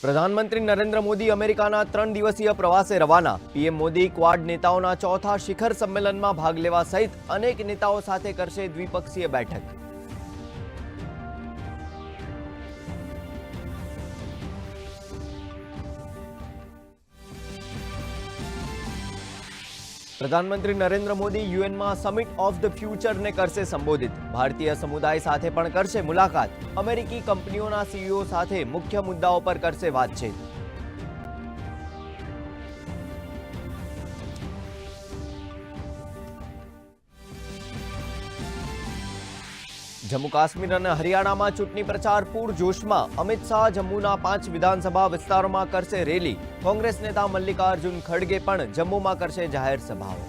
પ્રધાનમંત્રી નરેન્દ્ર મોદી અમેરિકાના ત્રણ દિવસીય પ્રવાસે રવાના. પીએમ મોદી ક્વાડ નેતાઓના ચોથા શિખર સંમેલનમાં ભાગ લેવા સહિત અનેક નેતાઓ સાથે કરશે દ્વિપક્ષીય બેઠક. પ્રધાનમંત્રી નરેન્દ્ર મોદી યુએનમાં સમિટ ઓફ ધ ફ્યુચરને કરશે સંબોધિત. ભારતીય સમુદાય સાથે પણ કરશે મુલાકાત. અમેરિકી કંપનીઓના સીઈઓ સાથે મુખ્ય મુદ્દાઓ પર કરશે વાતચીત. જમ્મુ કાશ્મીર અને હરિયાણામાં ચૂંટણી પ્રચાર પૂરજોશમાં અમિત શાહ જમ્મુના પાંચ વિધાનસભા વિસ્તારોમાં કરશે રેલી. કોંગ્રેસ નેતા મલ્લિકાર્જુન ખડગે પણ જમ્મુમાં કરશે જાહેર સભાઓ.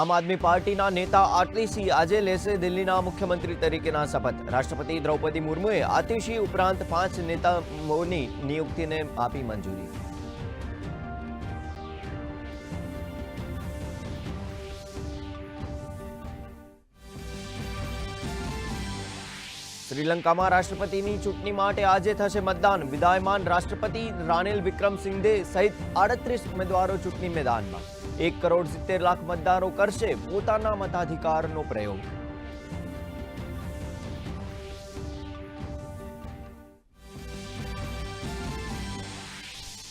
આમ આદમી પાર્ટીના નેતા આતિશી આજે લેશે દિલ્હીના મુખ્યમંત્રી તરીકેના શપથ. રાષ્ટ્રપતિ દ્રૌપદી મુર્મુએ આતિશી ઉપરાંત પાંચ નેતાઓની નિયુક્તિને આપી મંજૂરી. શ્રીલંકામાં રાષ્ટ્રપતિની ચૂંટણી માટે આજે થશે મતદાન. વિદાયમાન રાષ્ટ્રપતિ રાનિલ વિક્રમસિંઘે સહિત આડત્રીસ ઉમેદવારો ચૂંટણી મેદાનમાં. એક કરોડ સિત્તેર લાખ મતદારો કરશે પોતાના મતાધિકારનો પ્રયોગ.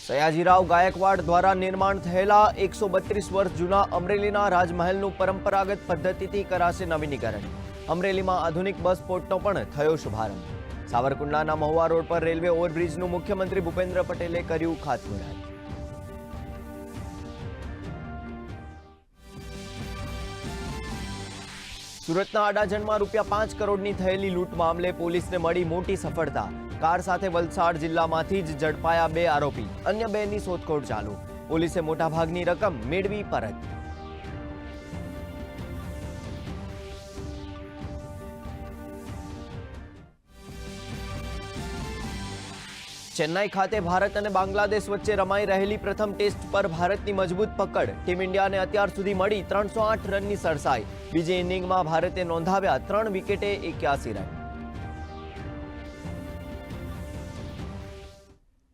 સયાજીરાવ ગાયકવાડ દ્વારા નિર્માણ થયેલા એકસો બત્રીસ વર્ષ જૂના અમરેલીના રાજમહેલનું પરંપરાગત પદ્ધતિથી કરાશે નવીનીકરણ. અમરેલીમાં આધુનિક બસ પોર્ટનો પણ થયો શુભારંભ. સાવરકુંડલાના મહુવા રોડ પર રેલવે ઓવરબ્રિજનું મુખ્યમંત્રી ભૂપેન્દ્ર પટેલે કર્યું ખાતમુહૂર્ત. સુરતના અડાજણમાં રૂપિયા પાંચ કરોડની થયેલી લૂંટ મામલે પોલીસને મળી મોટી સફળતા. કાર સાથે વલસાડ જિલ્લામાંથી જ ઝડપાયા બે આરોપી. અન્ય બેની શોધખોળ ચાલુ. પોલીસે મોટાભાગની રકમ મેળવી પરત. ચેન્નાઈ ખાતે ભારત અને બાંગ્લાદેશ વચ્ચે રમાઈ રહેલી પ્રથમ ટેસ્ટ પર ભારતની મજબૂત પકડ. ટીમ ઇન્ડિયાને અત્યાર સુધી મળી ત્રણસો રનની સરસાઈ. બીજી ઇનિંગમાં ભારતે નોંધાવ્યા ત્રણ વિકેટે એક્યાસી રન.